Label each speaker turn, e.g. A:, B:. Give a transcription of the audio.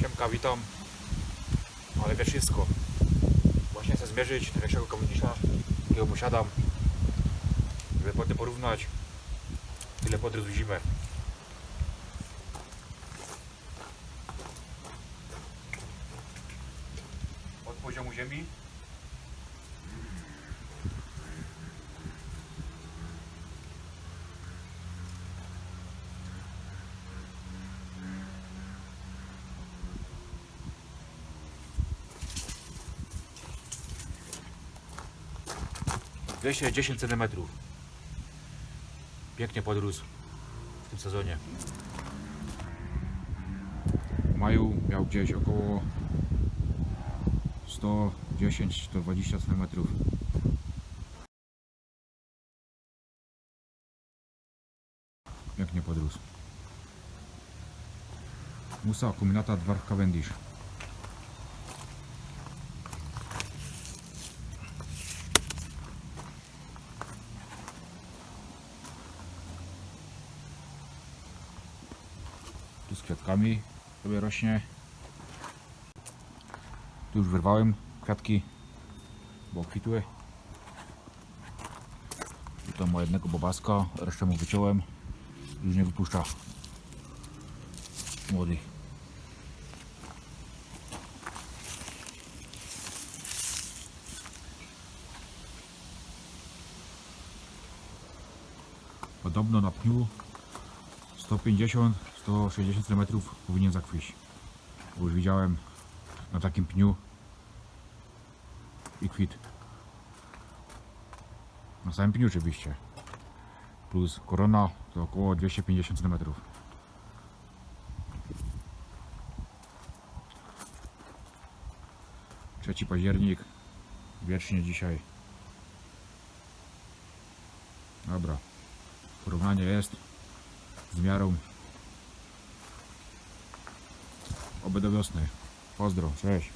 A: Siemka, witam. Ale wiesz wszystko. Właśnie chcę zmierzyć największego komunista, jakiego posiadam. Żeby potem porównać tyle podryzł zimę. Od poziomu ziemi Dwieście 10 cm. Pięknie podrósł w tym sezonie. W maju miał gdzieś około 110-120 cm. Pięknie podrósł. Musa Kuminata Dwarf Cavendish. Z kwiatkami sobie rośnie. Tu już wyrwałem kwiatki, bo kwitły. Tutaj ma jednego bobaska, resztę mu wyciąłem. Już nie wypuszcza młodych. Podobno na pniu 150-160 cm powinien zakwieść. Bo już widziałem na takim pniu i kwit. Na samym pniu oczywiście. Plus korona to około 250 cm. Trzeci październik. Wiecznie dzisiaj. Dobra. Porównanie jest z miarą oby do wiosny. Pozdro, cześć.